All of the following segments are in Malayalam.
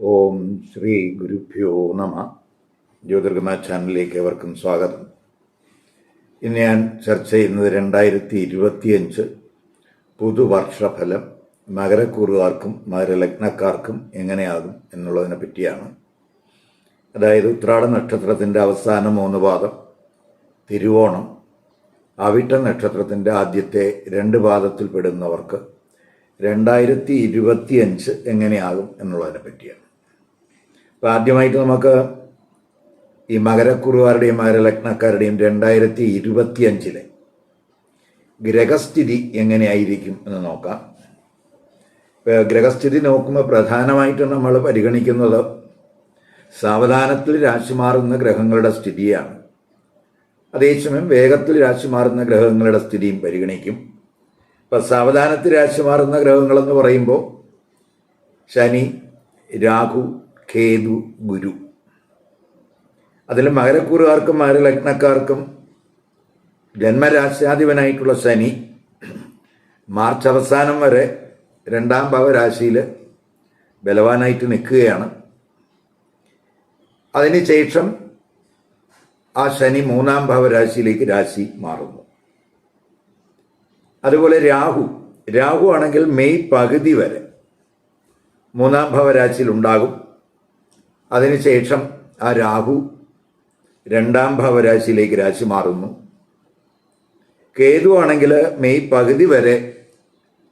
ഓം ശ്രീ ഗുരുഭ്യോ നമ. ജ്യോതിർഗമ ചാനലിലേക്ക് എവർക്കും സ്വാഗതം. ഇന്ന് ഞാൻ ചർച്ച ചെയ്യുന്നത് രണ്ടായിരത്തി ഇരുപത്തിയഞ്ച് പുതുവർഷഫലം മകരക്കൂറുകാർക്കും മകരലഗ്നക്കാർക്കും എങ്ങനെയാകും എന്നുള്ളതിനെ പറ്റിയാണ്. അതായത് ഉത്രാട നക്ഷത്രത്തിന്റെ അവസാന മൂന്ന് പാദം തിരുവോണം അവിട്ട നക്ഷത്രത്തിന്റെ ആദ്യത്തെ രണ്ട് പാദത്തിൽ പെടുന്നവർക്ക് രണ്ടായിരത്തി ഇരുപത്തിയഞ്ച് എങ്ങനെയാകും എന്നുള്ളതിനെ പറ്റിയാണ്. അപ്പോൾ ആദ്യമായിട്ട് നമുക്ക് ഈ മകരക്കുറുവാരുടെയും മകരലഗ്നക്കാരുടെയും രണ്ടായിരത്തി ഇരുപത്തി അഞ്ചിലെ ഗ്രഹസ്ഥിതി എങ്ങനെയായിരിക്കും എന്ന് നോക്കാം. ഗ്രഹസ്ഥിതി നോക്കുമ്പോൾ പ്രധാനമായിട്ടും നമ്മൾ പരിഗണിക്കുന്നത് സാവധാനത്തിൽ രാശി മാറുന്ന ഗ്രഹങ്ങളുടെ സ്ഥിതിയാണ്. അതേസമയം വേഗത്തിൽ രാശി മാറുന്ന ഗ്രഹങ്ങളുടെ സ്ഥിതിയും പരിഗണിക്കും. ഇപ്പം സാവധാനത്തിൽ രാശി മാറുന്ന ഗ്രഹങ്ങളെന്ന് പറയുമ്പോൾ ശനി രാഹു കേതു ഗുരു. അതിൽ മകരക്കൂറുകാർക്കും മകരലഗ്നക്കാർക്കും ജന്മരാശ്യാധിപനായിട്ടുള്ള ശനി മാർച്ച് അവസാനം വരെ രണ്ടാം ഭാവരാശിയിൽ ബലവാനായിട്ട് നിൽക്കുകയാണ്. അതിനുശേഷം ആ ശനി മൂന്നാം ഭാവരാശിയിലേക്ക് രാശി മാറുന്നു. അതുപോലെ രാഹു. രാഹു ആണെങ്കിൽ മെയ് പകുതി വരെ മൂന്നാം ഭാവരാശിയിൽ ഉണ്ടാകും അതിനുശേഷം ആ രാഹു രണ്ടാം ഭാവരാശിയിലേക്ക് രാശി മാറുന്നു. കേതു ആണെങ്കിൽ മെയ് പകുതി വരെ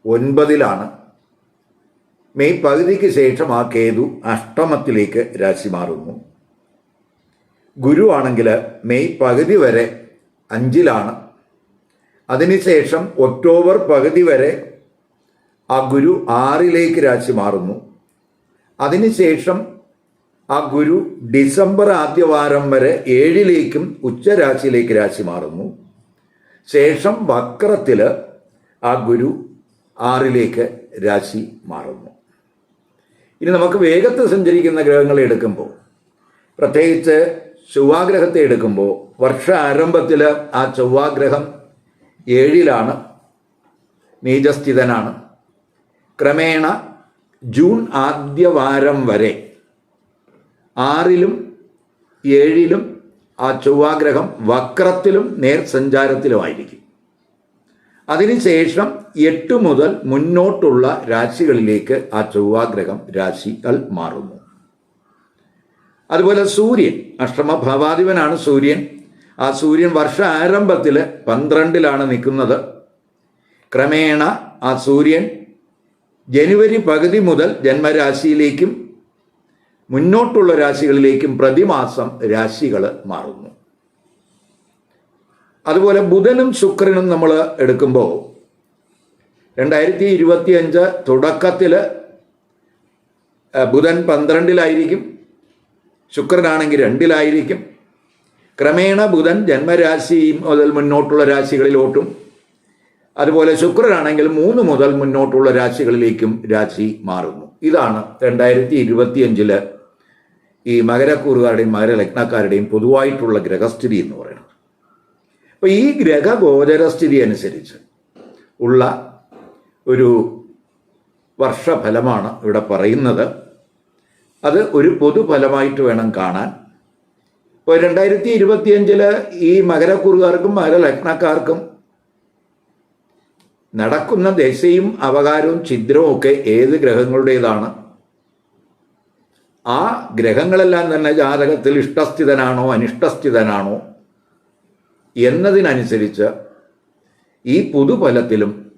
ഒൻപതിലാണ്. മെയ് പകുതിക്ക് ശേഷം ആ കേതു അഷ്ടമത്തിലേക്ക് രാശി മാറുന്നു. ഗുരു ആണെങ്കിൽ മെയ് പകുതി വരെ അഞ്ചിലാണ്. അതിനുശേഷം ഒക്ടോബർ പകുതി വരെ ആ ഗുരു ആറിലേക്ക് രാശി മാറുന്നു. അതിനുശേഷം ആ ഗുരു ഡിസംബർ ആദ്യവാരം വരെ ഏഴിലേക്കും ഉച്ചരാശിയിലേക്ക് രാശി മാറുന്നു. ശേഷം വക്രത്തിൽ ആ ഗുരു ആറിലേക്ക് രാശി മാറുന്നു. ഇനി നമുക്ക് വേഗത്തിൽ സഞ്ചരിക്കുന്ന ഗ്രഹങ്ങളെ എടുക്കുമ്പോൾ പ്രത്യേകിച്ച് ചൊവ്വാഗ്രഹത്തെ എടുക്കുമ്പോൾ വർഷ ആരംഭത്തിൽ ആ ചൊവ്വാഗ്രഹം ഏഴിലാണ് നീചസ്ഥിതനാണ് ക്രമേണ ജൂൺ ആദ്യവാരം വരെ ആറിലും ഏഴിലും ആ ചൊവ്വാഗ്രഹം വക്രത്തിലും നേർ സഞ്ചാരത്തിലുമായിരിക്കും. അതിനുശേഷം എട്ട് മുതൽ മുന്നോട്ടുള്ള രാശികളിലേക്ക് ആ ചൊവ്വാഗ്രഹം രാശികൾ മാറുന്നു. അതുപോലെ സൂര്യൻ അഷ്ടമഭാവാധിപനാണ് സൂര്യൻ. ആ സൂര്യൻ വർഷ ആരംഭത്തിൽ പന്ത്രണ്ടിലാണ് നിൽക്കുന്നത്. ക്രമേണ ആ സൂര്യൻ ജനുവരി പകുതി മുതൽ ജന്മരാശിയിലേക്കും മുന്നോട്ടുള്ള രാശികളിലേക്കും പ്രതിമാസം രാശികൾ മാറുന്നു. അതുപോലെ ബുധനും ശുക്രനും നമ്മൾ എടുക്കുമ്പോൾ രണ്ടായിരത്തി ഇരുപത്തി അഞ്ച് തുടക്കത്തിൽ ബുധൻ പന്ത്രണ്ടിലായിരിക്കും ശുക്രനാണെങ്കിൽ രണ്ടിലായിരിക്കും. ക്രമേണ ബുധൻ ജന്മരാശി മുതൽ മുന്നോട്ടുള്ള രാശികളിലോട്ടും അതുപോലെ ശുക്രനാണെങ്കിൽ മൂന്ന് മുതൽ മുന്നോട്ടുള്ള രാശികളിലേക്കും രാശി മാറുന്നു. ഇതാണ് രണ്ടായിരത്തി ഇരുപത്തിയഞ്ചിൽ ഈ മകരക്കൂറുകാരുടെയും മകരലഗ്നക്കാരുടെയും പൊതുവായിട്ടുള്ള ഗ്രഹസ്ഥിതി എന്ന് പറയുന്നത്. അപ്പോൾ ഈ ഗ്രഹഗോചരസ്ഥിതി അനുസരിച്ച് ഉള്ള ഒരു വർഷഫലമാണ് ഇവിടെ പറയുന്നത്. അത് ഒരു പൊതുഫലമായിട്ട് വേണം കാണാൻ. ഇപ്പോൾ രണ്ടായിരത്തി ഇരുപത്തിയഞ്ചിൽ ഈ മകരക്കുറുകാർക്കും മകരലഗ്നക്കാർക്കും നടക്കുന്ന ദശയും അവകാരവും ഛിദ്രവും ഒക്കെ ഏത് ഗ്രഹങ്ങളുടേതാണ്? ആ ഗ്രഹങ്ങളെല്ലാം തന്നെ ജാതകത്തിൽ ഇഷ്ടസ്ഥിതനാണോ അനിഷ്ടസ്ഥിതനാണോ? എന്നതിനനുസരിച്ച് ഈ പുതുഫലത്തിലും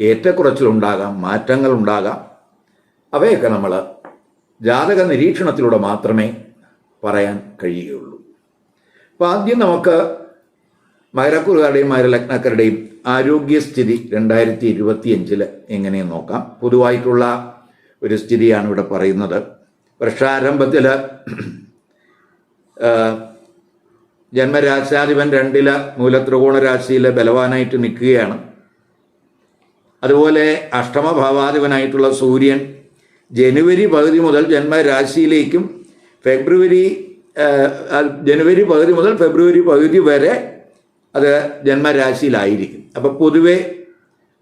ഏറ്റക്കുറച്ചിലുണ്ടാകാം മാറ്റങ്ങൾ ഉണ്ടാകാം അവയൊക്കെ നമ്മൾ ജാതക നിരീക്ഷണത്തിലൂടെ മാത്രമേ പറയാൻ കഴിയുകയുള്ളൂ. അപ്പോൾ ആദ്യം നമുക്ക് മകരക്കുറുകാരുടെയും മകരലഗ്നക്കാരുടെയും ആരോഗ്യസ്ഥിതി രണ്ടായിരത്തി ഇരുപത്തിയഞ്ചിൽ എങ്ങനെ നോക്കാം. പൊതുവായിട്ടുള്ള ഒരു സ്ഥിതിയാണ് ഇവിടെ പറയുന്നത്. വർഷാരംഭത്തിൽ ജന്മരാശാധിപൻ രണ്ടിൽ മൂലത്രികോണ രാശിയിൽ ബലവാനായിട്ട് നിൽക്കുകയാണ്. അതുപോലെ അഷ്ടമഭാവാധിപനായിട്ടുള്ള സൂര്യൻ ജനുവരി പകുതി മുതൽ ജന്മരാശിയിലേക്കും ഫെബ്രുവരി ജനുവരി പകുതി മുതൽ ഫെബ്രുവരി പകുതി വരെ അത് ജന്മരാശിയിലായിരിക്കും. അപ്പോൾ പൊതുവേ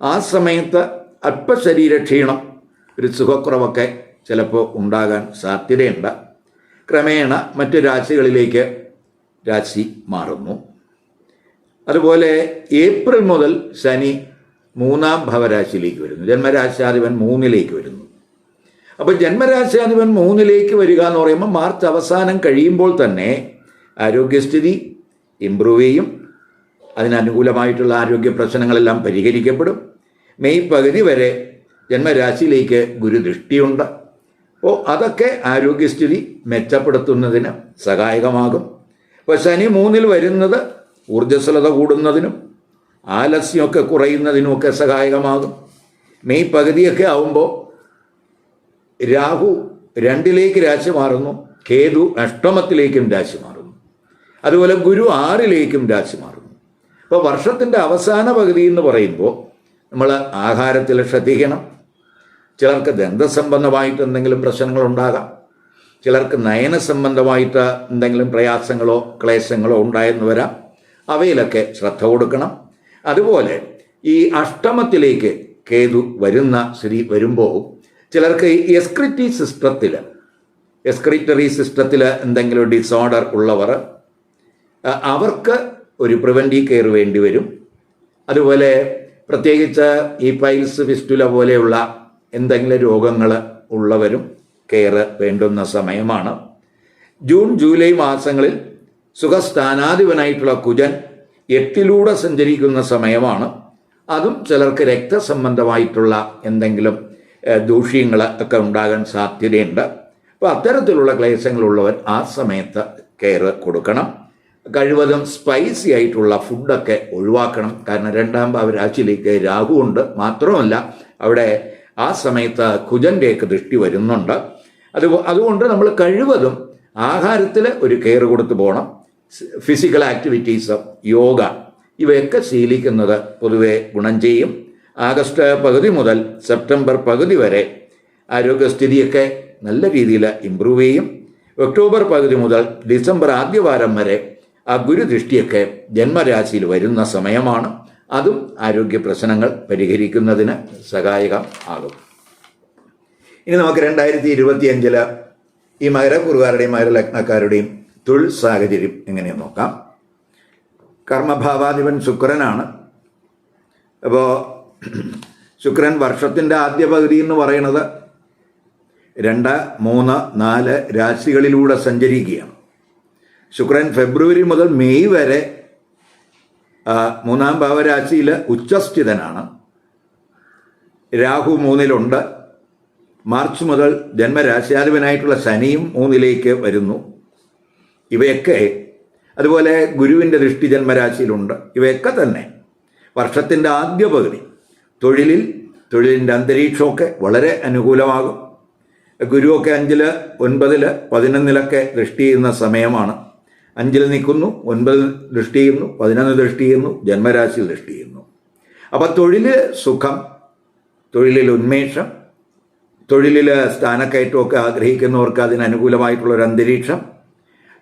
ആ സമയത്ത് അല്പശരീര ക്ഷീണം ഒരു സുഖക്കുറവൊക്കെ ചിലപ്പോൾ ഉണ്ടാകാൻ സാധ്യതയുണ്ട്. ക്രമേണ മറ്റു രാശികളിലേക്ക് രാശി മാറുന്നു. അതുപോലെ ഏപ്രിൽ മുതൽ ശനി മൂന്നാം ഭവരാശിയിലേക്ക് വരുന്നു. ജന്മരാശാധിപൻ മൂന്നിലേക്ക് വരുന്നു. അപ്പോൾ ജന്മരാശാധിപൻ മൂന്നിലേക്ക് വരിക എന്ന് പറയുമ്പോൾ മാർച്ച് അവസാനം കഴിയുമ്പോൾ തന്നെ ആരോഗ്യസ്ഥിതി ഇമ്പ്രൂവ് ചെയ്യും. അതിനനുകൂലമായിട്ടുള്ള ആരോഗ്യ പ്രശ്നങ്ങളെല്ലാം പരിഹരിക്കപ്പെടും. മെയ് പകുതി വരെ ജന്മരാശിയിലേക്ക് ഗുരുദൃഷ്ടിയുണ്ട്. അപ്പോൾ അതൊക്കെ ആരോഗ്യസ്ഥിതി മെച്ചപ്പെടുത്തുന്നതിന് സഹായകമാകും. ഇപ്പോൾ ശനി മൂന്നിൽ വരുന്നത് ഊർജസ്വലത കൂടുന്നതിനും ആലസ്യമൊക്കെ കുറയുന്നതിനുമൊക്കെ സഹായകമാകും. മെയ് പകുതിയൊക്കെ ആവുമ്പോൾ രാഹു രണ്ടിലേക്ക് രാശി മാറുന്നു കേതു അഷ്ടമത്തിലേക്കും രാശി മാറുന്നു. അതുപോലെ ഗുരു ആറിലേക്കും രാശി മാറുന്നു. അപ്പോൾ വർഷത്തിന്റെ അവസാന പകുതി എന്ന് പറയുമ്പോൾ നമ്മൾ ആഹാരത്തിൽ ശ്രദ്ധിക്കണം. ചിലർക്ക് ദന്തസംബന്ധമായിട്ട് എന്തെങ്കിലും പ്രശ്നങ്ങളുണ്ടാകാം ചിലർക്ക് നയന സംബന്ധമായിട്ട് എന്തെങ്കിലും പ്രയാസങ്ങളോ ക്ലേശങ്ങളോ ഉണ്ടായെന്ന് വരാം. അവയിലൊക്കെ ശ്രദ്ധ കൊടുക്കണം. അതുപോലെ ഈ അഷ്ടമത്തിലേക്ക് കേതു വരുന്ന സ്ഥിതി വരുമ്പോൾ ചിലർക്ക് എസ്ക്രിറ്റി സിസ്റ്റത്തിൽ എസ്ക്രിറ്ററി സിസ്റ്റത്തിൽ എന്തെങ്കിലും ഡിസോർഡർ ഉള്ളവർ അവർക്ക് ഒരു പ്രിവന്റീവ് കെയർ വേണ്ടി വരും. അതുപോലെ പ്രത്യേകിച്ച് ഈ പൈൽസ് ഫിസ്റ്റുല പോലെയുള്ള എന്തെങ്കിലും രോഗങ്ങൾ ഉള്ളവരും കെയർ വേണ്ടുന്ന സമയമാണ്. ജൂൺ ജൂലൈ മാസങ്ങളിൽ സുഖസ്ഥാനാധിപനായിട്ടുള്ള കുജൻ എട്ടിലൂടെ സഞ്ചരിക്കുന്ന സമയമാണ്. അതും ചിലർക്ക് രക്തസംബന്ധമായിട്ടുള്ള എന്തെങ്കിലും ദൂഷ്യങ്ങൾ ഒക്കെ ഉണ്ടാകാൻ സാധ്യതയുണ്ട്. അപ്പോൾ അത്തരത്തിലുള്ള ക്ലേശങ്ങളുള്ളവർ ആ സമയത്ത് കെയർ കൊടുക്കണം. കഴിവതും സ്പൈസി ആയിട്ടുള്ള ഫുഡൊക്കെ ഒഴിവാക്കണം. കാരണം രണ്ടാം ഭാവരാശിയിലേക്ക് രാഹു ഉണ്ട്. മാത്രമല്ല അവിടെ ആ സമയത്ത് കുജന്റെയൊക്കെ ദൃഷ്ടി വരുന്നുണ്ട്. അത് അതുകൊണ്ട് നമ്മൾ കഴിവതും ആഹാരത്തിൽ ഒരു കെയർ കൊടുത്തു പോകണം ഫിസിക്കൽ ആക്ടിവിറ്റീസ് യോഗ ഇവയൊക്കെ ശീലിക്കുന്നത് പൊതുവെ ഗുണം ചെയ്യും. ആഗസ്റ്റ് പകുതി മുതൽ സെപ്റ്റംബർ പകുതി വരെ ആരോഗ്യസ്ഥിതിയൊക്കെ നല്ല രീതിയിൽ ഇമ്പ്രൂവ് ചെയ്യും. ഒക്ടോബർ പകുതി മുതൽ ഡിസംബർ ആദ്യവാരം വരെ ആ ഗുരുദൃഷ്ടിയൊക്കെ ജന്മരാശിയിൽ വരുന്ന സമയമാണ്. അതും ആരോഗ്യ പ്രശ്നങ്ങൾ പരിഹരിക്കുന്നതിന് സഹായകം ആകും. ഇനി നമുക്ക് രണ്ടായിരത്തി ഇരുപത്തി അഞ്ചിൽ ഈ മകരക്കുറുകാരുടെയും മകരലഗ്നക്കാരുടെയും തൊഴിൽ സാഹചര്യം എങ്ങനെ നോക്കാം. കർമ്മഭാവാധിപൻ ശുക്രനാണ്. അപ്പോൾ ശുക്രൻ വർഷത്തിന്റെ ആദ്യ പകുതി എന്ന് പറയുന്നത് രണ്ട് മൂന്ന് നാല് രാശികളിലൂടെ സഞ്ചരിക്കുകയാണ്. ശുക്രൻ ഫെബ്രുവരി മുതൽ മെയ് വരെ മൂന്നാം ഭാവരാശിയിൽ ഉച്ചസ്ഥിതനാണ്. രാഹു മൂന്നിലുണ്ട്. മാർച്ച് മുതൽ ജന്മരാശ്യാധിപനായിട്ടുള്ള ശനിയും മൂന്നിലേക്ക് വരുന്നു. ഇവയൊക്കെ അതുപോലെ ഗുരുവിന്റെ ദൃഷ്ടി ജന്മരാശിയിലുണ്ട്. ഇവയൊക്കെ തന്നെ വർഷത്തിന്റെ ആദ്യ പകുതി. തൊഴിലിൽ തൊഴിലിന്റെ അന്തരീക്ഷമൊക്കെ വളരെ അനുകൂലമാകും. ഗുരുവൊക്കെ അഞ്ചിൽ ഒൻപതിൽ പതിനൊന്നിലൊക്കെ ദൃഷ്ടി ചെയ്യുന്ന സമയമാണ്. അഞ്ചിൽ നിൽക്കുന്നു ഒൻപത് ദൃഷ്ടി ചെയ്യുന്നു പതിനൊന്ന് ദൃഷ്ടി ചെയ്യുന്നു ജന്മരാശിയിൽ ദൃഷ്ടി ചെയ്യുന്നു. അപ്പം തൊഴിൽ സുഖം തൊഴിലിൽ ഉന്മേഷം തൊഴിലിൽ സ്ഥാനക്കയറ്റമൊക്കെ ആഗ്രഹിക്കുന്നവർക്ക് അതിന് അനുകൂലമായിട്ടുള്ള ഒരു അന്തരീക്ഷം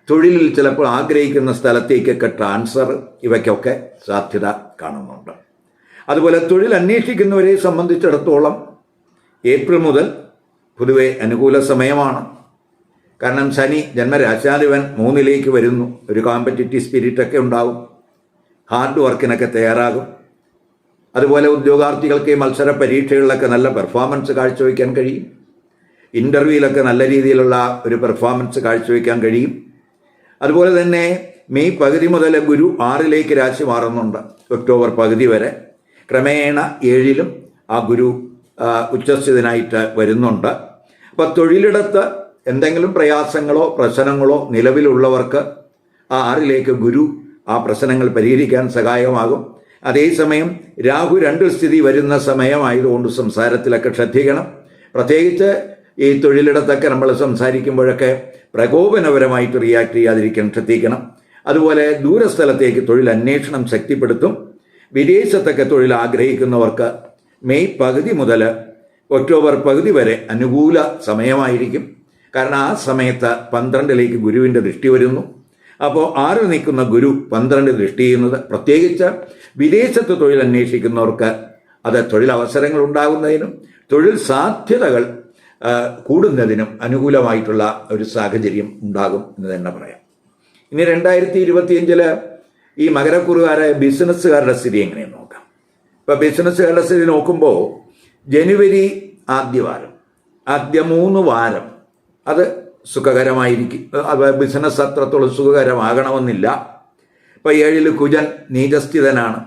തൊഴിലിൽ ചിലപ്പോൾ ആഗ്രഹിക്കുന്ന സ്ഥലത്തേക്കൊക്കെ ട്രാൻസ്ഫർ ഇവയ്ക്കൊക്കെ സാധ്യത കാണുന്നുണ്ട്. അതുപോലെ തൊഴിൽ അന്വേഷിക്കുന്നവരെ സംബന്ധിച്ചിടത്തോളം ഏപ്രിൽ മുതൽ പൊതുവെ അനുകൂല സമയമാണ്. കാരണം ശനി ജന്മരാശാധിപൻ മൂന്നിലേക്ക് വരുന്നു. ഒരു കോമ്പറ്റിറ്റീവ് സ്പിരിറ്റൊക്കെ ഉണ്ടാവും. ഹാർഡ് വർക്കിനൊക്കെ തയ്യാറാകും. അതുപോലെ ഉദ്യോഗാർത്ഥികൾക്ക് മത്സര പരീക്ഷകളിലൊക്കെ നല്ല പെർഫോമൻസ് കാഴ്ചവെക്കാൻ കഴിയും. ഇന്റർവ്യൂവിലൊക്കെ നല്ല രീതിയിലുള്ള ഒരു പെർഫോമൻസ് കാഴ്ചവെക്കാൻ കഴിയും. അതുപോലെ തന്നെ മെയ് പകുതി മുതൽ ഗുരു ആറിലേക്ക് രാശി മാറുന്നുണ്ട്. ഒക്ടോബർ പകുതി വരെ. ക്രമേണ ഏഴിലും ആ ഗുരു ഉച്ചസ്ഥിതനായിട്ട് വരുന്നുണ്ട്. അപ്പോൾ തൊഴിലിടത്ത് എന്തെങ്കിലും പ്രയാസങ്ങളോ പ്രശ്നങ്ങളോ നിലവിലുള്ളവർക്ക് ആ ആറിലേക്ക് ഗുരു ആ പ്രശ്നങ്ങൾ പരിഹരിക്കാൻ സഹായകമാകും അതേസമയം രാഹു രണ്ട് സ്ഥിതി വരുന്ന സമയമായതുകൊണ്ട് സംസാരത്തിലൊക്കെ ശ്രദ്ധിക്കണം. പ്രത്യേകിച്ച് ഈ തൊഴിലിടത്തൊക്കെ നമ്മൾ സംസാരിക്കുമ്പോഴൊക്കെ പ്രകോപനപരമായിട്ട് റിയാക്ട് ചെയ്യാതിരിക്കാൻ ശ്രദ്ധിക്കണം. അതുപോലെ ദൂരസ്ഥലത്തേക്ക് തൊഴിൽ അന്വേഷണം ശക്തിപ്പെടുത്തും. വിദേശത്തൊക്കെ തൊഴിൽ ആഗ്രഹിക്കുന്നവർക്ക് മെയ് പകുതി മുതൽ ഒക്ടോബർ പകുതി വരെ അനുകൂല സമയമായിരിക്കും. കാരണം ആ സമയത്ത് പന്ത്രണ്ടിലേക്ക് ഗുരുവിന്റെ ദൃഷ്ടി വരുന്നു. അപ്പോൾ ആറിൽ നിൽക്കുന്ന ഗുരു പന്ത്രണ്ട് ദൃഷ്ടി ചെയ്യുന്നത്? പ്രത്യേകിച്ച് വിദേശത്ത് തൊഴിൽ അന്വേഷിക്കുന്നവർക്ക് അത് തൊഴിലവസരങ്ങൾ ഉണ്ടാകുന്നതിനും തൊഴിൽ സാധ്യതകൾ കൂടുന്നതിനും അനുകൂലമായിട്ടുള്ള ഒരു സാഹചര്യം ഉണ്ടാകും എന്ന് തന്നെ പറയാം. ഇനി രണ്ടായിരത്തി ഇരുപത്തിയഞ്ചിൽ ഈ മകരക്കുറുകാരെ ബിസിനസ്സുകാരുടെ സ്ഥിതി എങ്ങനെയെന്ന് നോക്കാം. ഇപ്പം ബിസിനസ്സുകാരുടെ സ്ഥിതി നോക്കുമ്പോൾ ജനുവരി ആദ്യ വാരം ആദ്യ മൂന്ന് വാരം അത് സുഖകരമായിരിക്കും. ബിസിനസ് അത്രത്തോളം സുഖകരമാകണമെന്നില്ല. ഇപ്പം ഏഴിൽ കുജൻ നീചസ്ഥിതനാണ്.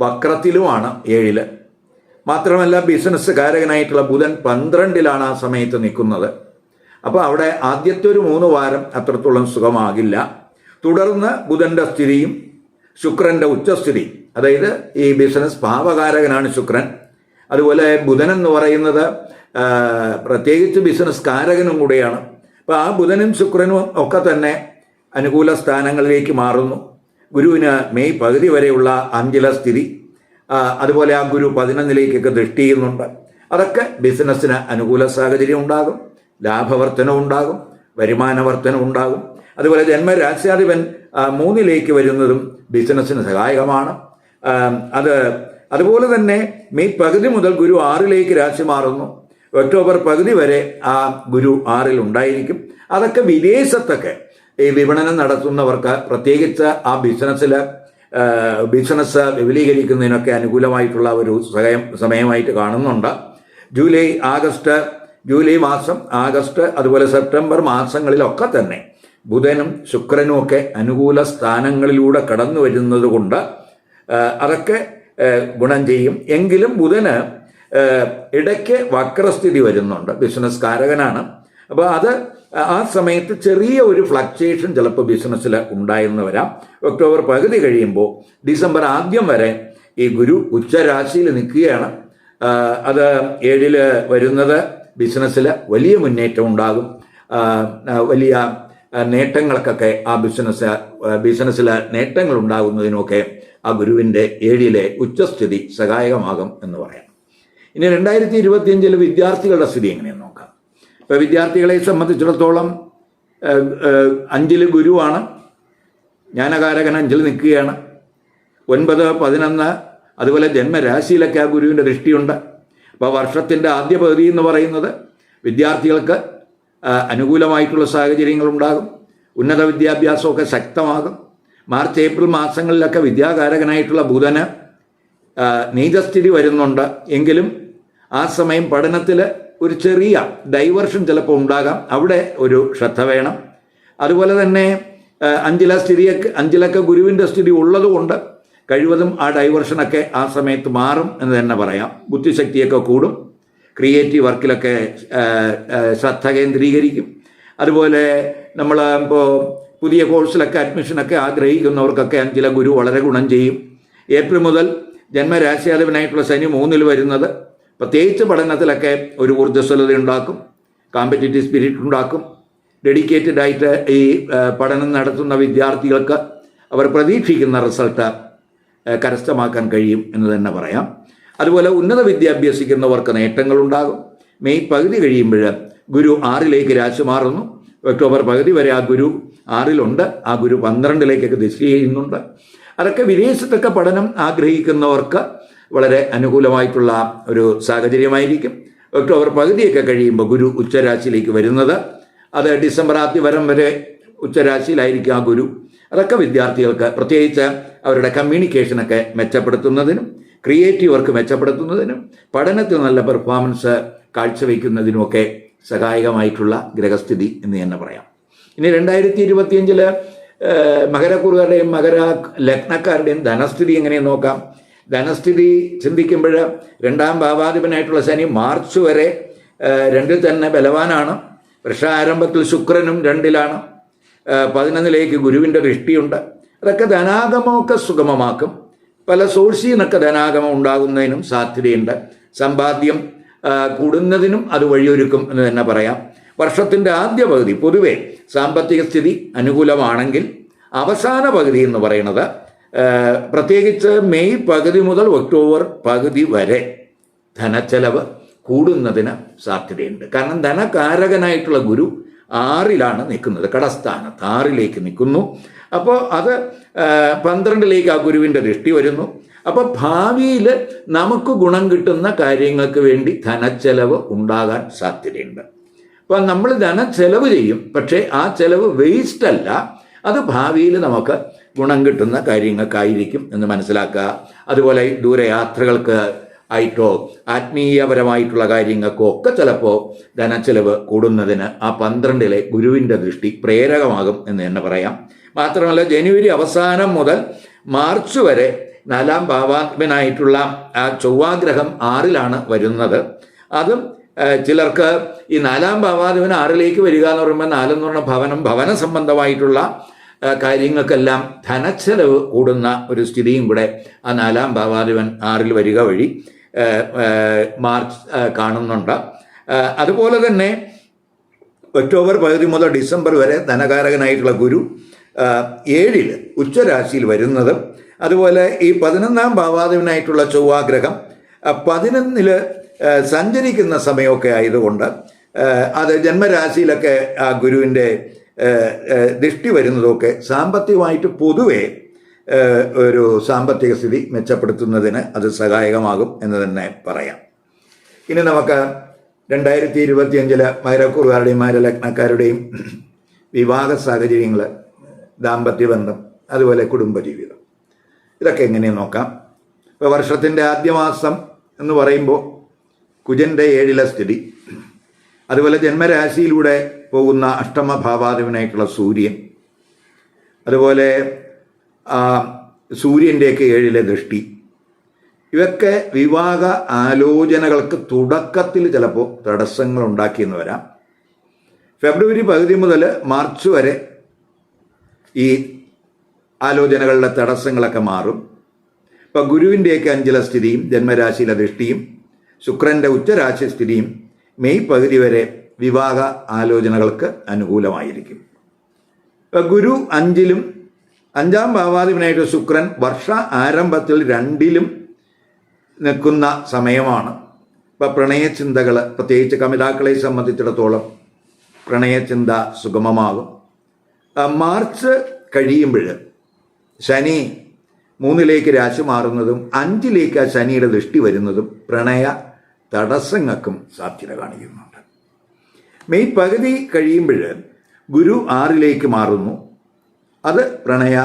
വക്രത്തിലുമാണ് ഏഴിൽ മാത്രമല്ല ബിസിനസ് കാരകനായിട്ടുള്ള ബുധൻ പന്ത്രണ്ടിലാണ് ആ സമയത്ത് നിൽക്കുന്നത്. അപ്പോൾ അവിടെ ആദ്യത്തെ ഒരു മൂന്ന് വാരം അത്രത്തോളം സുഖമാകില്ല. തുടർന്ന് ബുധന്റെ സ്ഥിതിയും ശുക്രന്റെ ഉച്ചസ്ഥിതി അതായത് ഈ ബിസിനസ് ഭാവകാരകനാണ് ശുക്രൻ. അതുപോലെ ബുധൻ എന്ന് പറയുന്നത് പ്രത്യേകിച്ച് ബിസിനസ് കാരകനും കൂടെയാണ്. അപ്പോൾ ആ ബുധനും ശുക്രനും ഒക്കെ തന്നെ അനുകൂല സ്ഥാനങ്ങളിലേക്ക് മാറുന്നു. ഗുരുവിന് മെയ് പകുതി വരെയുള്ള അഞ്ചില സ്ഥിതി. അതുപോലെ ആ ഗുരു പതിനൊന്നിലേക്കൊക്കെ ദൃഷ്ടി ചെയ്യുന്നുണ്ട്. അതൊക്കെ ബിസിനസ്സിന് അനുകൂല സാഹചര്യം ഉണ്ടാകും. ലാഭവർത്തനം ഉണ്ടാകും. വരുമാനവർധനം ഉണ്ടാകും. അതുപോലെ ജന്മരാശ്യാധിപൻ മൂന്നിലേക്ക് വരുന്നതും ബിസിനസ്സിന് സഹായകമാണ്. അത് അതുപോലെ തന്നെ മെയ് പകുതി മുതൽ ഗുരു ആറിലേക്ക് രാശി മാറുന്നു. ഒക്ടോബർ പകുതി വരെ ആ ഗുരു ആറിൽ ഉണ്ടായിരിക്കും. അതൊക്കെ വിദേശത്തൊക്കെ ഈ വിപണനം നടത്തുന്നവർക്ക് പ്രത്യേകിച്ച് ആ ബിസിനസ്സിൽ ബിസിനസ് വിപുലീകരിക്കുന്നതിനൊക്കെ അനുകൂലമായിട്ടുള്ള ഒരു സമയം സമയമായിട്ട് കാണുന്നുണ്ട്. ജൂലൈ ആഗസ്റ്റ് ജൂലൈ മാസം ആഗസ്റ്റ് അതുപോലെ സെപ്റ്റംബർ മാസങ്ങളിലൊക്കെ തന്നെ ബുധനും ശുക്രനും ഒക്കെ അനുകൂല സ്ഥാനങ്ങളിലൂടെ കടന്നു വരുന്നത് കൊണ്ട് അതൊക്കെ ഗുണം ചെയ്യും. എങ്കിലും ബുധന് ഇടയ്ക്ക് വക്രസ്ഥിതി വരുന്നുണ്ട്. ബിസിനസ് കാരകനാണ് അപ്പോൾ അത് ആ സമയത്ത് ചെറിയ ഒരു ഫ്ലക്ച്വേഷൻ ചിലപ്പോൾ ബിസിനസ്സിൽ ഉണ്ടായെന്ന് വരാം. ഒക്ടോബർ പകുതി കഴിയുമ്പോൾ ഡിസംബർ ആദ്യം വരെ ഈ ഗുരു ഉച്ചരാശിയിൽ നിൽക്കുകയാണ്. അത് ഏഴിൽ വരുന്നത് ബിസിനസ്സിൽ വലിയ മുന്നേറ്റം ഉണ്ടാകും. വലിയ നേട്ടങ്ങൾക്കൊക്കെ ആ ബിസിനസ് ബിസിനസ്സിൽ നേട്ടങ്ങൾ ഉണ്ടാകുന്നതിനൊക്കെ ആ ഗുരുവിന്റെ ഏഴിലെ ഉച്ചസ്ഥിതി സഹായകമാകും എന്ന് പറയാം. ഇനി രണ്ടായിരത്തി ഇരുപത്തിയഞ്ചിൽ വിദ്യാർത്ഥികളുടെ സ്ഥിതി എങ്ങനെയാണ് നോക്കാം. ഇപ്പോൾ വിദ്യാർത്ഥികളെ സംബന്ധിച്ചിടത്തോളം അഞ്ചിൽ ഗുരുവാണ്. ജ്ഞാനകാരകൻ അഞ്ചിൽ നിൽക്കുകയാണ്. ഒൻപത് പതിനൊന്ന് അതുപോലെ ജന്മരാശിയിലൊക്കെ ആ ഗുരുവിന്റെ ദൃഷ്ടിയുണ്ട്. അപ്പോൾ വർഷത്തിന്റെ ആദ്യ പകുതി എന്ന് പറയുന്നത് വിദ്യാർത്ഥികൾക്ക് അനുകൂലമായിട്ടുള്ള സാഹചര്യങ്ങളുണ്ടാകും. ഉന്നത വിദ്യാഭ്യാസമൊക്കെ ശക്തമാകും. മാർച്ച് ഏപ്രിൽ മാസങ്ങളിലൊക്കെ വിദ്യാകാരകനായിട്ടുള്ള ബുധന് നീതസ്ഥിതി വരുന്നുണ്ട്. എങ്കിലും ആ സമയം പഠനത്തിൽ ഒരു ചെറിയ ഡൈവർഷൻ ചിലപ്പോൾ ഉണ്ടാകാം. അവിടെ ഒരു ശ്രദ്ധ വേണം. അതുപോലെ തന്നെ അഞ്ചില സ്ഥിതിയൊക്കെ അഞ്ചിലൊക്കെ ഗുരുവിന്റെ സ്ഥിതി ഉള്ളതുകൊണ്ട് കഴിവതും ആ ഡൈവർഷനൊക്കെ ആ സമയത്ത് മാറും എന്ന് തന്നെ പറയാം. ബുദ്ധിശക്തിയൊക്കെ കൂടും. ക്രിയേറ്റീവ് വർക്കിലൊക്കെ ശ്രദ്ധ കേന്ദ്രീകരിക്കും. അതുപോലെ നമ്മൾ ഇപ്പോൾ പുതിയ കോഴ്സിലൊക്കെ അഡ്മിഷനൊക്കെ ആഗ്രഹിക്കുന്നവർക്കൊക്കെ അഞ്ചില ഗുരു വളരെ ഗുണം ചെയ്യും. ഏപ്രിൽ മുതൽ ജന്മരാശിയാധിപനായിട്ടുള്ള ശനി മൂന്നിൽ വരുന്നത് പ്രത്യേകിച്ച് പഠനത്തിലൊക്കെ ഒരു ഊർജസ്വലത ഉണ്ടാക്കും കോമ്പറ്റേറ്റീവ് സ്പിരിറ്റ് ഉണ്ടാക്കും. ഡെഡിക്കേറ്റഡ് ആയിട്ട് ഈ പഠനം നടത്തുന്ന വിദ്യാർത്ഥികൾക്ക് അവർ പ്രതീക്ഷിക്കുന്ന റിസൾട്ട് കരസ്ഥമാക്കാൻ കഴിയും എന്ന് തന്നെ പറയാം. അതുപോലെ ഉന്നത വിദ്യാഭ്യസിക്കുന്നവർക്ക് നേട്ടങ്ങളുണ്ടാകും. മെയ് പകുതി കഴിയുമ്പോൾ ഗുരു ആറിലേക്ക് രാശി മാറുന്നു. ഒക്ടോബർ പകുതി വരെ ആ ഗുരു ആറിലുണ്ട്. ആ ഗുരു പന്ത്രണ്ടിലേക്കൊക്കെ ദിശ ചെയ്യുന്നുണ്ട്. അതൊക്കെ വിദേശത്തൊക്കെ പഠനം ആഗ്രഹിക്കുന്നവർക്ക് വളരെ അനുകൂലമായിട്ടുള്ള ഒരു സാഹചര്യമായിരിക്കും. ഒക്ടോബർ പകുതിയൊക്കെ കഴിയുമ്പോൾ ഗുരു ഉച്ചരാശിയിലേക്ക് വരുന്നത്. അത് ഡിസംബർ ആദ്യ വരം വരെ ഉച്ചരാശിയിലായിരിക്കും ആ ഗുരു. അതൊക്കെ വിദ്യാർത്ഥികൾക്ക് പ്രത്യേകിച്ച് അവരുടെ കമ്മ്യൂണിക്കേഷനൊക്കെ മെച്ചപ്പെടുത്തുന്നതിനും ക്രിയേറ്റീവ് വർക്ക് മെച്ചപ്പെടുത്തുന്നതിനും പഠനത്തിൽ നല്ല പെർഫോമൻസ് കാഴ്ചവെക്കുന്നതിനുമൊക്കെ സഹായകമായിട്ടുള്ള ഗ്രഹസ്ഥിതി എന്ന് തന്നെ പറയാം. ഇനി രണ്ടായിരത്തി ഇരുപത്തിയഞ്ചിൽ മകരക്കുറുകാരുടെയും മകര ലഗ്നക്കാരുടെയും ധനസ്ഥിതി എങ്ങനെയെന്ന് നോക്കാം? ധനസ്ഥിതി ചിന്തിക്കുമ്പോൾ രണ്ടാം ഭാവാധിപനായിട്ടുള്ള ശനി മാർച്ച് വരെ രണ്ടിൽ തന്നെ ബലവാനാണ്. വൃഷാരംഭത്തിൽ ശുക്രനും രണ്ടിലാണ്. പതിനൊന്നിലേക്ക് ഗുരുവിന്റെ ദൃഷ്ടിയുണ്ട്. അതൊക്കെ ധനാഗമമൊക്കെ സുഗമമാക്കും. പല സോഴ്സിൽ നിന്നൊക്കെ ധനാഗമം ഉണ്ടാകുന്നതിനും സാധ്യതയുണ്ട്. സമ്പാദ്യം കൂടുന്നതിനും അത് വഴിയൊരുക്കും എന്ന് തന്നെ പറയാം. വർഷത്തിന്റെ ആദ്യ പകുതി പൊതുവെ സാമ്പത്തിക സ്ഥിതി അനുകൂലമാണെങ്കിൽ അവസാന പകുതി എന്ന് പറയുന്നത് പ്രത്യേകിച്ച് മെയ് പകുതി മുതൽ ഒക്ടോബർ പകുതി വരെ ധനച്ചെലവ് കൂടുന്നതിന് സാധ്യതയുണ്ട്. കാരണം ധനകാരകനായിട്ടുള്ള ഗുരു ആറിലാണ് നിൽക്കുന്നത് കടസ്ഥാനത്ത് ആറിലേക്ക് നിൽക്കുന്നു. അപ്പോൾ അത് പന്ത്രണ്ടിലേക്ക് ആ ഗുരുവിന്റെ ദൃഷ്ടി വരുന്നു. അപ്പോൾ ഭാവിയിൽ നമുക്ക് ഗുണം കിട്ടുന്ന കാര്യങ്ങൾക്ക് വേണ്ടി ധനച്ചെലവ് ഉണ്ടാകാൻ സാധ്യതയുണ്ട്. അപ്പം നമ്മൾ ധനച്ചെലവ് ചെയ്യും പക്ഷേ ആ ചെലവ് വേസ്റ്റ് അല്ല. അത് ഭാവിയിൽ നമുക്ക് ഗുണം കിട്ടുന്ന കാര്യങ്ങൾക്കായിരിക്കും എന്ന് മനസ്സിലാക്കുക. അതുപോലെ ദൂരയാത്രകൾക്ക് ആയിട്ടോ ആത്മീയപരമായിട്ടുള്ള കാര്യങ്ങൾക്കോ ഒക്കെ ചിലപ്പോൾ ധനച്ചെലവ് കൂടുന്നതിന് ആ പന്ത്രണ്ടിലെ ഗുരുവിന്റെ ദൃഷ്ടി പ്രേരകമാകും എന്ന് തന്നെ പറയാം. മാത്രമല്ല ജനുവരി അവസാനം മുതൽ മാർച്ച് വരെ നാലാം ഭാവാത്മനായിട്ടുള്ള ആ ചൊവ്വാഗ്രഹം ആറിലാണ് വരുന്നത്. അതും ചിലർക്ക് ഈ നാലാം ഭാവാധിപൻ ആറിലേക്ക് വരിക എന്ന് പറയുമ്പോൾ നാലെന്ന് പറഞ്ഞ ഭവനം ഭവന സംബന്ധമായിട്ടുള്ള കാര്യങ്ങൾക്കെല്ലാം ധനച്ചെലവ് കൂടുന്ന ഒരു സ്ഥിതിയും കൂടെ ആ നാലാം ഭാവാധിപൻ ആറിൽ വരിക വഴി മാർച്ച് കാണുന്നുണ്ട്. അതുപോലെ തന്നെ ഒക്ടോബർ പകുതി മുതൽ ഡിസംബർ വരെ ധനകാരകനായിട്ടുള്ള ഗുരു ഏഴിൽ ഉച്ചരാശിയിൽ വരുന്നതും. അതുപോലെ ഈ പതിനൊന്നാം ഭാവാധിപനായിട്ടുള്ള ചൊവ്വാഗ്രഹം പതിനൊന്നിൽ സഞ്ചരിക്കുന്ന സമയമൊക്കെ ആയതുകൊണ്ട് അത് ജന്മരാശിയിലൊക്കെ ആ ഗുരുവിന്റെ ദൃഷ്ടി വരുന്നതൊക്കെ സാമ്പത്തികമായിട്ട് പൊതുവെ ഒരു സാമ്പത്തിക സ്ഥിതി മെച്ചപ്പെടുത്തുന്നതിന് അത് സഹായകമാകും എന്ന് തന്നെ പറയാം. ഇനി നമുക്ക് രണ്ടായിരത്തി ഇരുപത്തിയഞ്ചിൽ മൈരക്കൂറുകാരുടെയും മൈരലഗ്നക്കാരുടെയും വിവാഹ സാഹചര്യങ്ങൾ ദാമ്പത്യബന്ധം അതുപോലെ കുടുംബജീവിതം. ഇതൊക്കെ എങ്ങനെയും നോക്കാം. ഇപ്പോൾ വർഷത്തിന്റെ ആദ്യ മാസം എന്ന് പറയുമ്പോൾ കുജന്റെ ഏഴിലെ സ്ഥിതി. അതുപോലെ ജന്മരാശിയിലൂടെ പോകുന്ന അഷ്ടമ ഭാവാധിപനായിട്ടുള്ള സൂര്യൻ. അതുപോലെ സൂര്യന്റെയൊക്കെ ഏഴിലെ ദൃഷ്ടി. ഇവയൊക്കെ വിവാഹ ആലോചനകൾക്ക് തുടക്കത്തിൽ ചിലപ്പോൾ തടസ്സങ്ങൾ ഉണ്ടാക്കിയെന്ന് വരാം. ഫെബ്രുവരി പകുതി മുതൽ മാർച്ച് വരെ ഈ ആലോചനകളുടെ തടസ്സങ്ങളൊക്കെ മാറും. ഇപ്പം ഗുരുവിന്റെയൊക്കെ അഞ്ചില സ്ഥിതിയും ജന്മരാശിയിലെ ദൃഷ്ടിയും ശുക്രന്റെ ഉച്ചരാശി സ്ഥിതിയും മെയ് പകുതി വരെ വിവാഹ ആലോചനകൾക്ക് അനുകൂലമായിരിക്കും. ഇപ്പം ഗുരു അഞ്ചിലും അഞ്ചാം ഭാവാധിപനായിട്ട് ശുക്രൻ വർഷ ആരംഭത്തിൽ രണ്ടിലും നിൽക്കുന്ന സമയമാണ്. ഇപ്പം പ്രണയചിന്തകൾ പ്രത്യേകിച്ച് കമിതാക്കളെ സംബന്ധിച്ചിടത്തോളം പ്രണയചിന്ത സുഗമമാകും. മാർച്ച് കഴിയുമ്പോൾ ശനി മൂന്നിലേക്ക് രാശി മാറുന്നതും അഞ്ചിലേക്ക് ആ ശനിയുടെ ദൃഷ്ടി വരുന്നതും പ്രണയ തടസ്സങ്ങൾക്കും സാധ്യത കാണിക്കുന്നുണ്ട്. മെയ് പകുതി കഴിയുമ്പോൾ ഗുരു ആറിലേക്ക് മാറുന്നു. അത് പ്രണയ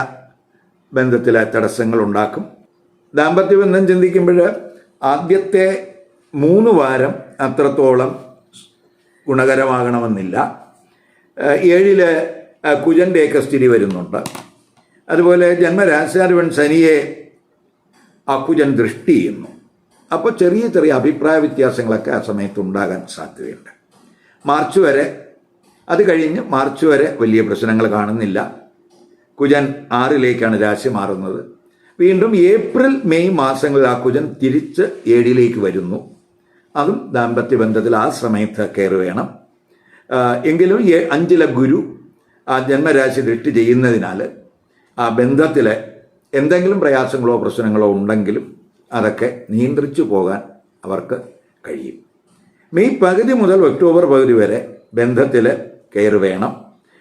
ബന്ധത്തിലെ തടസ്സങ്ങൾ ഉണ്ടാക്കും. ദാമ്പത്യ ബന്ധം ചിന്തിക്കുമ്പോൾ ആദ്യത്തെ മൂന്ന് വാരം അത്രത്തോളം ഗുണകരമാകണമെന്നില്ല. ഏഴിൽ കുജന്റെയൊക്കെ സ്ഥിതി വരുന്നുണ്ട്. അതുപോലെ ജന്മരാശാധിപൻ ശനിയെ അക്കുജൻ ദൃഷ്ടി ചെയ്യുന്നു. അപ്പോൾ ചെറിയ ചെറിയ അഭിപ്രായ വ്യത്യാസങ്ങളൊക്കെ ആ സമയത്ത് ഉണ്ടാകാൻ സാധ്യതയുണ്ട്. മാർച്ച് വരെ അത് കഴിഞ്ഞ് മാർച്ച് വരെ വലിയ പ്രശ്നങ്ങൾ കാണുന്നില്ല. കുജൻ ആറിലേക്കാണ് രാശി മാറുന്നത്. വീണ്ടും ഏപ്രിൽ മെയ് മാസങ്ങളിൽ ആ കുജൻ തിരിച്ച് ഏഴിലേക്ക് വരുന്നു. അതും ദാമ്പത്യ ബന്ധത്തിൽ ആ സമയത്ത് കയറി വേണം. എങ്കിലും അഞ്ചിലെ ഗുരു ആ ജന്മരാശി ദൃഷ്ടി ചെയ്യുന്നതിനാൽ ആ ബന്ധത്തിൽ എന്തെങ്കിലും പ്രയാസങ്ങളോ പ്രശ്നങ്ങളോ ഉണ്ടെങ്കിലും അതൊക്കെ നിയന്ത്രിച്ചു പോകാൻ അവർക്ക് കഴിയും. മെയ് പകുതി മുതൽ ഒക്ടോബർ പകുതി വരെ ബന്ധത്തിൽ കയറി വേണം.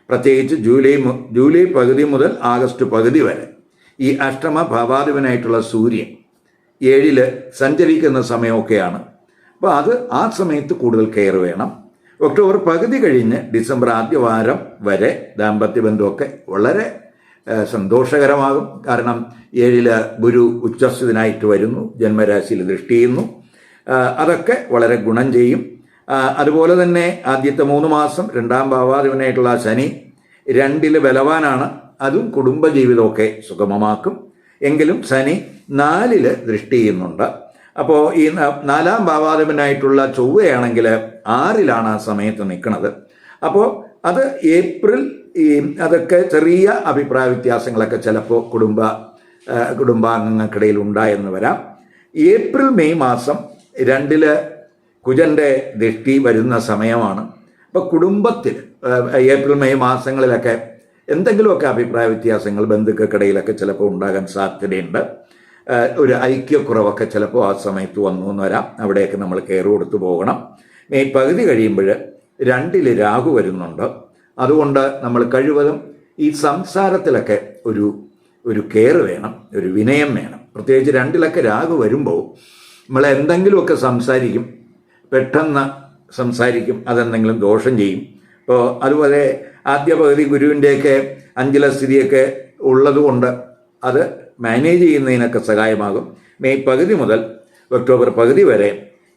പ്രത്യേകിച്ച് ജൂലൈ ജൂലൈ പകുതി മുതൽ ആഗസ്റ്റ് പകുതി വരെ. ഈ അഷ്ടമ ഭാവാധിപനായിട്ടുള്ള സൂര്യൻ ഏഴിൽ സഞ്ചരിക്കുന്ന സമയമൊക്കെയാണ്. അപ്പോൾ അത് ആ സമയത്ത് കൂടുതൽ കെയർ വേണം. ഒക്ടോബർ പകുതി കഴിഞ്ഞ് ഡിസംബർ ആദ്യ വാരം വരെ ദാമ്പത്യ ബന്ധമൊക്കെ വളരെ സന്തോഷകരമാകും. കാരണം ഏഴിൽ ഗുരു ഉച്ചസ്ഥിതനായിട്ട് വരുന്നു ജന്മരാശിയിൽ ദൃഷ്ടി ചെയ്യുന്നു. അതൊക്കെ വളരെ ഗുണം ചെയ്യും. അതുപോലെ തന്നെ ആദ്യത്തെ മൂന്ന് മാസം രണ്ടാം ഭാവാധിപനായിട്ടുള്ള ശനി രണ്ടിൽ ബലവാനാണ്. അതും കുടുംബജീവിതമൊക്കെ സുഗമമാക്കും. എങ്കിലും ശനി നാലിൽ ദൃഷ്ടി ചെയ്യുന്നുണ്ട്. അപ്പോൾ ഈ നാലാം ഭാവാധിപനായിട്ടുള്ള ചൊവ്വയാണെങ്കിൽ ആറിലാണ് ആ സമയത്ത് നിൽക്കുന്നത്. അപ്പോൾ അത് ഏപ്രിൽ ഈ അതൊക്കെ ചെറിയ അഭിപ്രായ വ്യത്യാസങ്ങളൊക്കെ ചിലപ്പോൾ കുടുംബ കുടുംബാംഗങ്ങൾക്കിടയിൽ ഉണ്ടായെന്ന് വരാം. ഏപ്രിൽ മെയ് മാസം രണ്ടിൽ കുജന്റെ ദൃഷ്ടി വരുന്ന സമയമാണ്. അപ്പോൾ കുടുംബത്തിൽ ഏപ്രിൽ മെയ് മാസങ്ങളിലൊക്കെ എന്തെങ്കിലുമൊക്കെ അഭിപ്രായ വ്യത്യാസങ്ങൾ ബന്ധുക്കൾക്കിടയിലൊക്കെ ചിലപ്പോൾ ഉണ്ടാകാൻ സാധ്യതയുണ്ട്. ഒരു ഐക്യക്കുറവൊക്കെ ചിലപ്പോൾ ആ സമയത്ത് വന്നു എന്ന് വരാം. അവിടെയൊക്കെ നമ്മൾ കയറി കൊടുത്തു പോകണം. മെയ് പകുതി കഴിയുമ്പോൾ രണ്ടിൽ രാഹു വരുന്നുണ്ട്. അതുകൊണ്ട് നമ്മൾ കഴിവതും ഈ സംസാരത്തിലൊക്കെ ഒരു ഒരു കെയർ വേണം ഒരു വിനയം വേണം. പ്രത്യേകിച്ച് രണ്ടിലൊക്കെ രാഗ് വരുമ്പോൾ നമ്മൾ എന്തെങ്കിലുമൊക്കെ സംസാരിക്കും പെട്ടെന്ന് സംസാരിക്കും അതെന്തെങ്കിലും ദോഷം ചെയ്യും. ഇപ്പോൾ അതുപോലെ ആദ്യ പകുതി ഗുരുവിന്റെയൊക്കെ അഞ്ചില സ്ഥിതിയൊക്കെ ഉള്ളതുകൊണ്ട് അത് മാനേജ് ചെയ്യുന്നതിനൊക്കെ സഹായമാകും. മെയ് പകുതി മുതൽ ഒക്ടോബർ പകുതി വരെ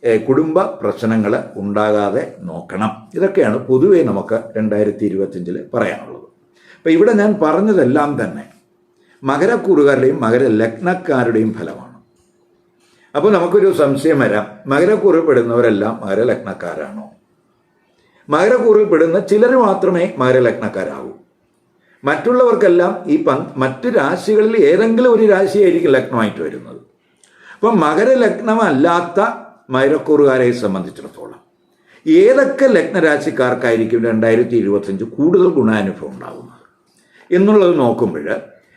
കുടുംബ പ്രശ്നങ്ങൾ ഉണ്ടാകാതെ നോക്കണം. ഇതൊക്കെയാണ് പൊതുവേ നമുക്ക് രണ്ടായിരത്തി ഇരുപത്തിയഞ്ചിൽ പറയാനുള്ളത്. അപ്പം ഇവിടെ ഞാൻ പറഞ്ഞതെല്ലാം തന്നെ മകരക്കൂറുകാരുടെയും മകര ലഗ്നക്കാരുടെയും ഫലമാണ്. അപ്പോൾ നമുക്കൊരു സംശയം വരാം. മകരക്കൂറിൽ പെടുന്നവരെല്ലാം മകരലഗ്നക്കാരാണോ മകരക്കൂറിൽ പെടുന്ന ചിലർ മാത്രമേ മകരലഗ്നക്കാരാകൂ മറ്റുള്ളവർക്കെല്ലാം ഈ പന് മറ്റ് രാശികളിൽ ഏതെങ്കിലും ഒരു രാശിയായിരിക്കും ലഗ്നമായിട്ട് വരുന്നത്. അപ്പം മകരലഗ്നമല്ലാത്ത മകരക്കൂറുകാരെ സംബന്ധിച്ചിടത്തോളം. ഏതൊക്കെ ലഗ്നരാശിക്കാർക്കായിരിക്കും രണ്ടായിരത്തി ഇരുപത്തഞ്ച് കൂടുതൽ ഗുണാനുഭവം ഉണ്ടാകുന്നത് എന്നുള്ളത് നോക്കുമ്പോൾ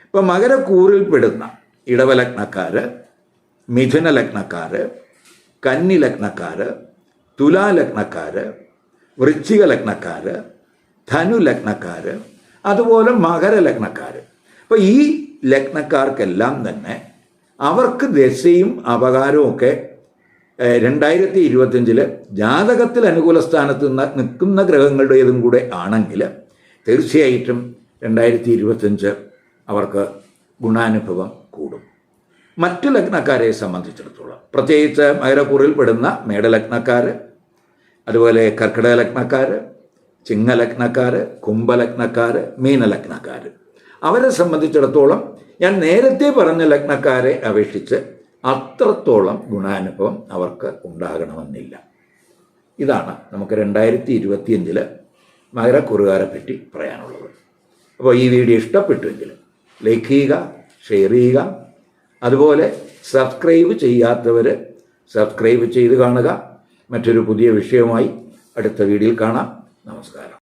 ഇപ്പം മകരക്കൂറിൽ പെടുന്ന ഇടവലഗ്നക്കാർ മിഥുന ലഗ്നക്കാർ കന്നി ലഗ്നക്കാർ തുലാ ലഗ്നക്കാർ വൃശ്ചിക ലഗ്നക്കാർ ധനു ലഗ്നക്കാർ അതുപോലെ മകര ലഗ്നക്കാർ അപ്പോൾ ഈ ലഗ്നക്കാർക്കെല്ലാം തന്നെ അവർക്ക് ദശയും അപകാരവും ഒക്കെ രണ്ടായിരത്തി ഇരുപത്തിയഞ്ചിൽ ജാതകത്തിൽ അനുകൂല സ്ഥാനത്ത് നിൽക്കുന്ന ഗ്രഹങ്ങളുടേതും കൂടെ ആണെങ്കിൽ തീർച്ചയായിട്ടും രണ്ടായിരത്തി ഇരുപത്തിയഞ്ച് അവർക്ക് ഗുണാനുഭവം കൂടും. മറ്റു ലഗ്നക്കാരെ സംബന്ധിച്ചിടത്തോളം പ്രത്യേകിച്ച് മകരക്കൂറിൽ പെടുന്ന മേടലഗ്നക്കാർ അതുപോലെ കർക്കിടക ലഗ്നക്കാർ ചിങ്ങലഗ്നക്കാർ കുംഭലഗ്നക്കാർ മീനലഗ്നക്കാർ അവരെ സംബന്ധിച്ചിടത്തോളം ഞാൻ നേരത്തെ പറഞ്ഞ ലഗ്നക്കാരെ അപേക്ഷിച്ച് അത്രത്തോളം ഗുണാനുഭവം അവർക്ക് ഉണ്ടാകണമെന്നില്ല. ഇതാണ് നമുക്ക് രണ്ടായിരത്തി ഇരുപത്തിയഞ്ചിൽ മകരക്കുറുകാരെ പറ്റി പറയാനുള്ളത്. അപ്പോൾ ഈ വീഡിയോ ഇഷ്ടപ്പെട്ടുവെങ്കിൽ ലൈക്ക് ചെയ്യുക ഷെയർ ചെയ്യുക. അതുപോലെ സബ്സ്ക്രൈബ് ചെയ്യാത്തവർ സബ്സ്ക്രൈബ് ചെയ്ത് കാണുക. മറ്റൊരു പുതിയ വിഷയവുമായി അടുത്ത വീഡിയോയിൽ കാണാം. നമസ്കാരം.